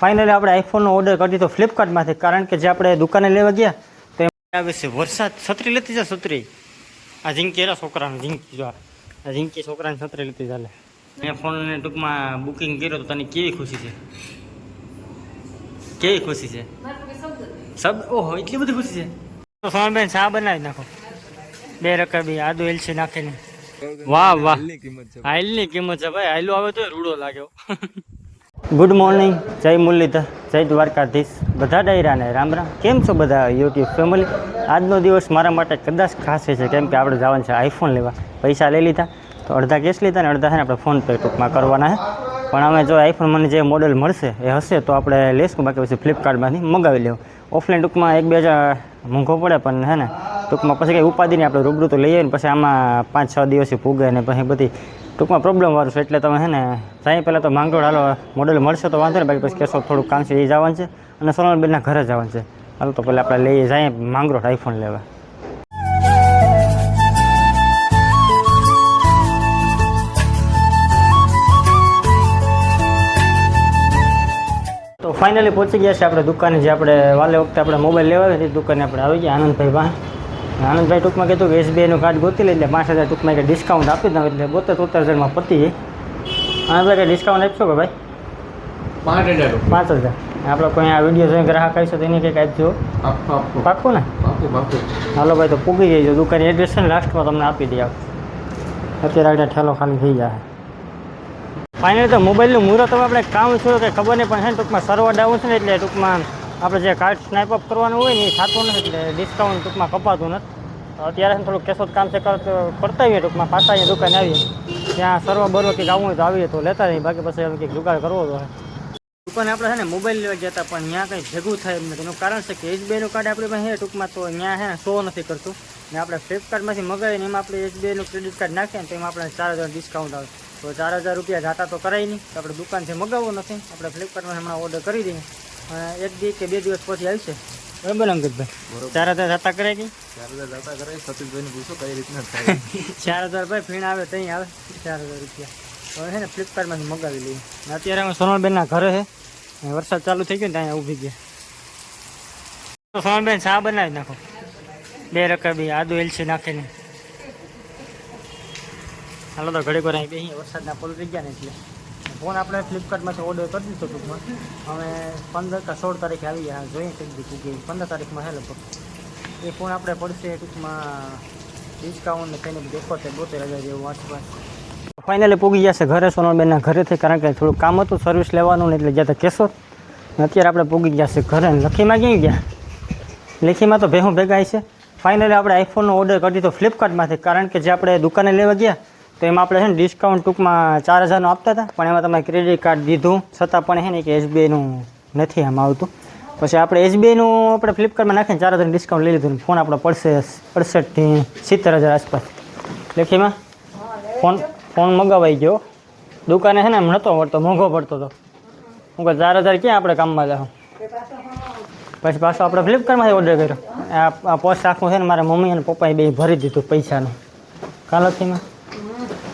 Finally આપણે આઈફોનનો order કરી દીધો ફ્લિપકાર્ટમાંથી કારણ કે જે આપણે દુકાને લેવા ગયા, તો એમાં આવે છે વરસાદ. છત્રી લેતી જા છત્રી. આ ઝીંકી એરા છોકરાનું, ઝીંકી જો આ. ઝીંકી છોકરાની છત્રી લેતી ચાલે. મેં ફોનને ટૂંકમાં બુકિંગ કર્યો તો તને કેવી ખુશી છે? કેવી ખુશી છે? સબ ઓહો, એટલી બધી ખુશી છે? તો સોનબેન શા બનાવી નાખો. બે રકબી આદુ એલચી નાખીને. વાહ વાહ. આઈલની કિંમત છે ભાઈ. આઈલું આવે તો રૂડો લાગ્યો. ગુડ મોર્નિંગ જય મુરલીધર, જય દ્વારકાધીશ. બધા ડાયરાને રામ રામ. કેમ છો બધા યુટ્યુબ ફેમિલી આજનો દિવસ મારા માટે કદાચ ખાસ છે કેમ કે આપણે જવાનું છે આઈફોન લેવા. પૈસા લઈ લીધા. તો અડધા કેશ લીધા ને અડધા છે ને આપણે ફોન પે ટૂંકમાં કરવાના છે. પણ અમે જો આઈફોન મને જે મોડેલ મળશે એ હશે, તો આપણે લેશું. બાકી પછી ફ્લિપકાર્ટમાંથી મંગાવી લેવું. ઓફલાઈન ટૂંકમાં એક બે હજાર મોંઘો પડે, પણ હે ને, ટૂંકમાં પછી કંઈ ઉપાધિ નહીં. આપણે રૂબરૂ તો લઈએ ને, પછી આમાં પાંચ છ દિવસથી પૂગે ને પછી બધી ટૂંકમાં પ્રોબ્લેમ વાળું છે, એટલે તમે હે ને સાંઈ પહેલાં તો માંગરોળ હાલો મોડેલ મળશે તો વાંધો ને બાકી પછી કેશો થોડુંક કામ છે એ જવાનું છે, અને સોનલબેનના ઘરે જવાનું છે. હાલો તો પહેલાં આપણે લઈએ જઈએ માંગરોળ આઈફોન લેવા. તો ફાઇનલી પહોંચી ગયા છે આપણે દુકાને, જે આપણે વાલે વખતે આપણે મોબાઈલ લેવા આવ્યા તે દુકાને આપણે આવી ગયા, આનંદભાઈ પાસે. આનંદભાઈ ટૂંકમાં કીધું કે એસબીઆઈનું કાર્ડ ગોતી લે એટલે પાંચ હજાર ટૂંકમાં કે ડિસ્કાઉન્ટ આપી દઉં એટલે બોતેર તોતેર હજારમાં પતી જાય આનંદભાઈ કંઈ ડિસ્કાઉન્ટ આપશો કે ભાઈ? પાંચ હજાર પાંચ હજાર. આપણે કોઈ આ વીડિયો જોઈને ગ્રાહક આવીશું તો એની કંઈક આપજો. પાકું ને? હાલો ભાઈ તો પૂગી જઈજો દુકાનની એડ્રેસ છે ને લાસ્ટમાં તમને આપી દઈએ અત્યારે આગળ ઠેલો ખાલી થઈ જાય ફાઇનલ તો મોબાઈલનું મુહૂર્ત હવે આપણે કામ છું કે ખબર નહીં પણ છે ટૂંકમાં સર્વર ડાઉન છે ને એટલે ટૂંકમાં આપણે જે કાર્ડ સ્નાઇપ અપ કરવાનું હોય ને એ થતું નથી એટલે ડિસ્કાઉન્ટ ટૂંકમાં કપાતું નથી. તો અત્યારે છે ને થોડુંક કેશોદ કામ છે કરતો કરતા આવીએ ટૂંકમાં. પાછા અહીંયા દુકાને આવીએ. ત્યાં સર્વર બરવા કંઈક આવવું હોય તો આવીએ તો લેતા નહીં બાકી પછી હવે કંઈક જુગાડ કરવો તો દુકાને આપણે છે ને મોબાઈલ લેવા ગયા હતા, પણ ત્યાં કંઈ ભેગું થાય એમ નથી એનું કારણ છે કે એસબીઆઈનું કાર્ડ આપણી પાસે છે ટૂંકમાં, તો ત્યાં છે ને શો નથી કરતું. ને આપણે ફ્લિપકાર્ટમાંથી મગાવીને એમાં આપણે એસબીઆઈનું ક્રેડિટ કાર્ડ નાખીએ ને તો એમાં આપણે ચાર હજાર ડિસ્કાઉન્ટ આવે. તો ચાર હજાર રૂપિયા જાતા તો કરાય નહીં. તો આપણે દુકાનથી મગાવવું નથી, આપણે ફ્લિપકાર્ટમાં હમણાં ઓર્ડર કરી દઈએ. અને એક દિવસ કે બે દિવસ પછી આવશે. બરાબર અંકિતભાઈ? ચાર હજાર જાતા કરે ગઈ ચાર હજાર દાતા કરે સતીશભાઈને પૂછો કઈ રીતના થાય. ચાર હજાર ભાઈ ફીણ આવે ત્યાં આવે. ચાર હજાર રૂપિયા. હવે છે ને ફ્લિપકાર્ટમાંથી મગાવી લઈએ. અત્યારે અમે સોનલબેનના ઘરે છે વરસાદ ચાલુ થઈ ગયો ને ત્યાં ઊભી ગયા. તો સોનલબેન શા બનાવી નાખો. બે રકબી આદુ એલચી નાખીને. હાલો તો ઘડીક વાર અહીં વરસાદના પલ થઈ ગયા ને એટલે. ફોન આપણે ફ્લિપકાર્ટમાંથી ઓર્ડર કરી દીધો ટૂંકમાં. હવે પંદર કે સોળ તારીખે આવી ગયા. જોઈએ કઈ દીધું કે પંદર તારીખમાં છે લગભગ. એ ફોન આપણે પડશે ટૂંકમાં ડિસ્કાઉન્ટ ને તેને એકોતેર, બોતેર હજાર જેવું આસપાસ. ફાઇનલી પૂગી ગયા છે ઘરે સોનલબેનના ઘરેથી કારણ કે થોડું કામ હતું સર્વિસ લેવાનું ને એટલે ગયા હતા કેશોદ. ને અત્યારે આપણે પૂગી ગયા છે ઘરે. ને લખીમાં ક્યાં ગયા? લેખીમાં તો ભેહું ભેગા છે. ફાઇનલી આપણે આઈફોનનો ઓર્ડર કરી દીધો ફ્લિપકાર્ટમાંથી કારણ કે જે આપણે દુકાને લેવા ગયા તો એમાં આપણે છે ને ડિસ્કાઉન્ટ ટૂંકમાં ચાર હજારનું આપતા હતા, પણ એમાં તમે ક્રેડિટ કાર્ડ દીધું, છતાં પણ છે ને કે એસબીઆઈનું નથી એમ આવતું. પછી આપણે એસબીઆઈનું આપણે ફ્લિપકાર્ટમાં નાખીને ચાર હજારનું ડિસ્કાઉન્ટ લઈ લીધું ફોન આપણો પડશે અડસઠથી સિત્તેર હજાર આસપાસ. લેખીમાં ફોન ફોન મગાવાઈ ગયો. દુકાને છે ને એમ નહોતો પડતો મોંઘો પડતો હતો હું કહું, ચાર હજાર ક્યાં આપણે કામમાં જાઉં પછી પાછો આપણે ફ્લિપકાર્ટમાંથી ઓર્ડર કર્યો. આ પોસ્ટ આખું છે ને મારા મમ્મી અને પપ્પાએ બે ભરી દીધું પૈસાનું. કાલથીમાં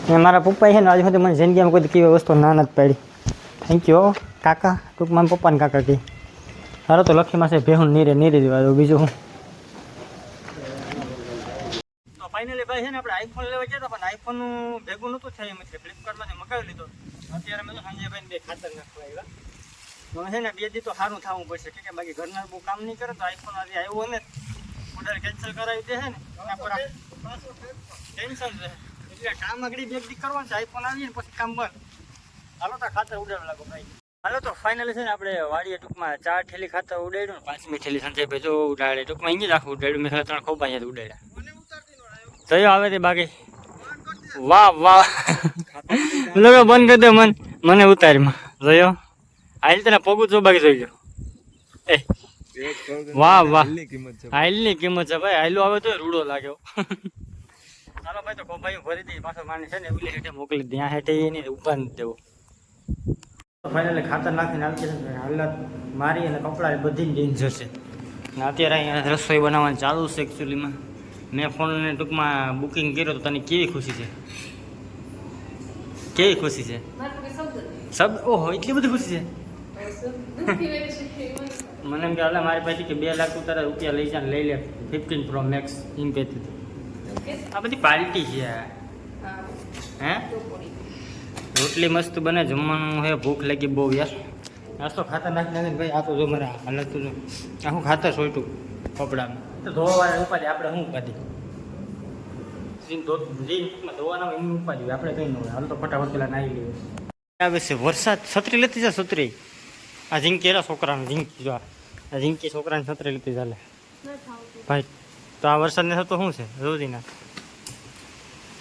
ને મારા પપ્પાએ છે ને આજે સુધી મને જિંદગીમાં કોઈ કેવી વસ્તુ ના નથી પાડી. થેન્ક યુ કાકા, ટૂંકમાં પપ્પાને કાકા કહી. સારો તો લખી માસે ભેહું નીરે નીરે દેવા દઉં બીજું હું? ફાઇનલી ભાઈ છે ને, આપણે આઈફોન લેવા ગયા હતા, પણ આઈફોનનું ભેગું નહોતું થાય એમ એટલે ફ્લિપકાર્ટમાંથી મગાવી લીધો. અત્યારે મેં તો સાંજે ભાઈ બે ખાતર નાખવા આવ્યા. હવે છે ને, બે દી તો સારું થવું પડશે. કે બાકી ઘરના બહુ કામ નહીં કરે, તો આઈફોન આજે આવ્યો ને ઓર્ડર કેન્સલ કરાવી દે છે ને. ટેન્શન રહે. એટલે કામ આગળ બે દી કરવાનું છે. આઈફોન આવીએ ને પછી કામ બંધ. હાલો તો ખાતર ઉડાડવા લાગો ભાઈ. હાલો તો ફાઇનલી છે ને આપણે વાડીએ ટૂંકમાં ચાર ઠેલી ખાતર ઉડાડ્યું ને પાંચમી ઠેલી સંજય ભાઈ જો ઉડાડે. ટૂંકમાં અહીંયા જ આખું ઉડાડ્યું. મેં ત્રણ ખોબા અહીંયા ઉડાડ્યા. જયો આવે તે બાકી. વાહ વાહ. લગો બંધ કરી દે મન મને ઉતારીમાં જયો? આઈલ તને પગું જો બાકી જોઈ ગયો એ. વાહ વાહ. કિંમત છે. આઈલની કિંમત છે ભાઈ. આઈલું આવે તો રૂડો લાગ્યો. ચાલો ભાઈ તો કોભાઈ ભરી દઈએ પાછો માને છે ને ઓલી હેઠે મોકલી ત્યાં હેઠે એને ઊભા નથી દેવો ફાઇનલી ખાતર નાખીને આવી છે. હાલત મારી અને કપડાં બધી જ ડેન્જર છે ને અત્યારે અહીંયા રસોઈ બનાવવાનું ચાલુ છે એકચ્યુઅલીમાં મેં. ફોનને ટૂંકમાં બુકિંગ કર્યો તો તને કેવી ખુશી છે? કેવી ખુશી છે? સબ ઓહો એટલી બધી ખુશી છે? મને એમ કે હાલે મારી પાસે કે બે લાખ તારા રૂપિયા લઈ જા ને લઈ લે ફિફ્ટીન પ્રો મેક્સ એમ કહેતી હતી. આ બધી પાર્ટી છે હે. રોટલી મસ્ત બને જમવાનું હે ભૂખ લાગી બહુ યાર. નાસ્તો ખાતા નાખી નાખીને ભાઈ? આ તો જો મારા હાલત તો આ હું ખાતા સોયટું કપડામાં? તો ધોવા વાળા ઉપાધિ આપણે શું ઉપાડી? જીન ધો ધોવાના હોય એની ઉપાધિ આપણે કંઈ ન હોય. હાલ તો ફટાફટ પેલા નાહી લઈએ. આવે છે વરસાદ. છત્રી લેતી જા છત્રી. આ ઝીંકી એરા છોકરાને ઝીંકી જો આ. ઝીંકી છોકરાને છત્રી લેતી ચાલે ભાઈ તો આ વરસાદને થતો શું છે? રોજીના.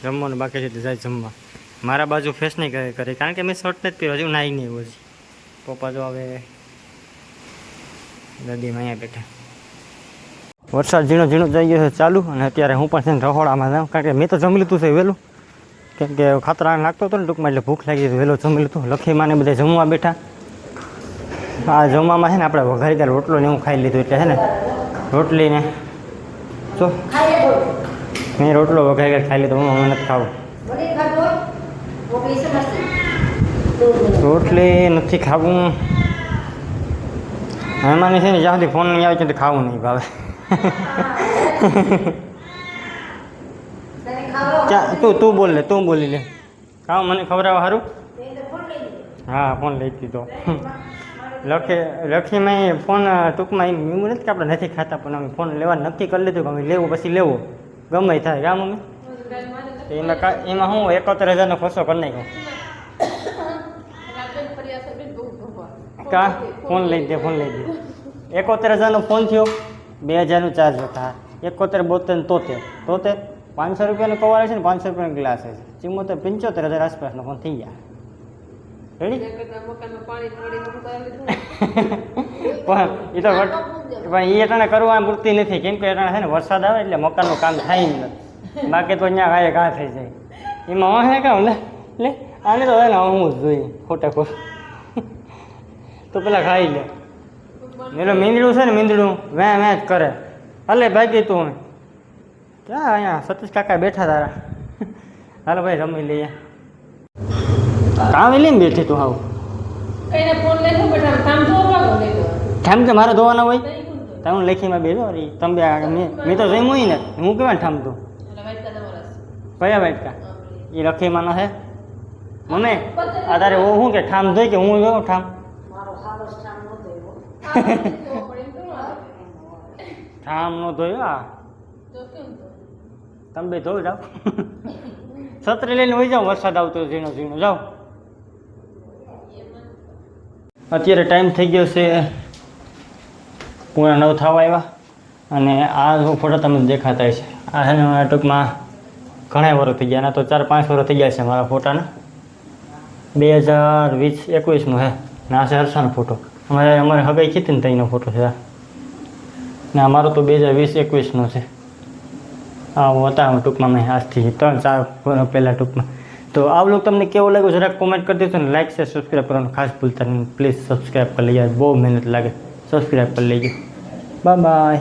જમવાનું બાકી છે તો જાય જમવા. મારા બાજુ ફેસ નહીં કરે કરે. કારણ કે મેં શર્ટ નથી પહેર્યો, હજુ નહીં એવું હજી. પપ્પા જો હવે દાદીમાં અહીંયા બેઠા. વરસાદ ઝીણો ઝીણો જઈ ગયો છે ચાલુ, અને અત્યારે હું પણ છે ને રહોડામાં જાઉં. કારણ કે મેં તો જમી લીધું છે વહેલું. કેમ કે ખાતરા નાખતો હતો ને ટૂંકમાં એટલે ભૂખ લાગી વહેલો જમી લીધું. લખીમાં ને બધા જમવા બેઠા. આ જમવામાં છે ને આપણે વઘારીદાર રોટલો ને એવું ખાઈ લીધું એટલે છે ને રોટલી જો મેં રોટલો વઘારી ખાઈ લીધો હું નથી ખાવું રોટલી નથી ખાવું. મહેમાન છે ને જ્યાં સુધી ફોન નહીં આવે ત્યાં ખાવું નહીં ભાવે. તું તું બોલ લે તું બોલી લે. ખાવ મને ખવડાવવા સારું હા ફોન લઈ દીધો. લખે લખીમાં ફોન ટૂંકમાં એમ એવું નથી કે આપણે નથી ખાતા, પણ અમે ફોન લેવા નક્કી કરી લીધું કે અમે લેવું પછી લેવું. ગમે થાય, કા અમે એમાં એમાં હું એકોતેર હજારનો ખર્ચો કરી નાખ્યો. કા? ફોન લઈ દે, ફોન લઈ દે. એકોતેર હજારનો ફોન થયો, બે હજારનું ચાર્જ હતા. એકોતેર, બોતેર તોતેર. તોતેર, પાંચસો રૂપિયાનો કવર છે ને પાંચસો રૂપિયાનો ગ્લાસ છે ચિમોતેર, પંચોતેર હજાર આસપાસનો ફોન થઈ ગયા. પણ એ તો પણ એ અટાણે કરવા પૂરતી નથી. કેમ કે અટાણે છે ને વરસાદ આવે એટલે મકાનનું કામ થાય નહીં. બાકી તો અહીંયા ગાય ઘા થઈ જાય. એમાં હે કામ લે લે આને તો હે હું જ જોઈએ ખોટે ખોટ. તો પેલા ખાઈ લે. એટલે મીંદડું છે ને મીંદડું વેં વેં જ કરે. અલે ભાગી તું ક્યાં અહીંયા સતીશ કાકા બેઠા તારા. હાલો ભાઈ રમી લઈએ. કામ લઈને બેઠી તું હાવ. ઠામ કે મારે ધોવાના હોય? તમે લેખીમાં બેસો રે. તમે આગળ મેં મેં તો જમ્યું હોય ને. હું કેવા ઠામતું કયા વાટકા એ લખીમાં ના હે મમ્મી આ તારે ઓ શું કે ઠામ જોઈ કે હું જોઉં ઠામ ઠામ નો ધોયો આ? તમે બે ધોઈ જાઓ. છત્રી લઈને હોઈ જાઓ વરસાદ આવતો ઝીણો ઝીણો. જાઓ. અત્યારે ટાઈમ થઈ ગયો છે. પૂરા નવ થવા આવ્યા. અને આ ફોટા તમને દેખાતા છે આ છે ને ટૂંકમાં ઘણા વર્ષ થઈ ગયા તો ચાર પાંચ વર્ષ થઈ ગયા છે મારા ફોટાના બે હજાર વીસ એકવીસનો હે. ને આ છે હર્ષાનો ફોટો અમારે અમારે હગાઈ કીધી ને તઈનો ફોટો છે ને અમારો તો બે હજાર વીસ એકવીસનો છે. આ હતા ટૂંકમાં મેં આજથી ત્રણ ચાર વર્ષ પહેલાં ટૂંકમાં. તો આ વ્લોગ તમને કેવો લાગ્યો જરાક કોમેન્ટ કરી દેજો ને લાઈક શેર સબસ્ક્રાઈબ કરવાનું ખાસ ભૂલતા નહીં. પ્લીઝ સબસ્ક્રાઈબ કરી લેજો. બહુ મહેનત લાગે. સબસ્ક્રાઈબ કરી લેજો. Bye bye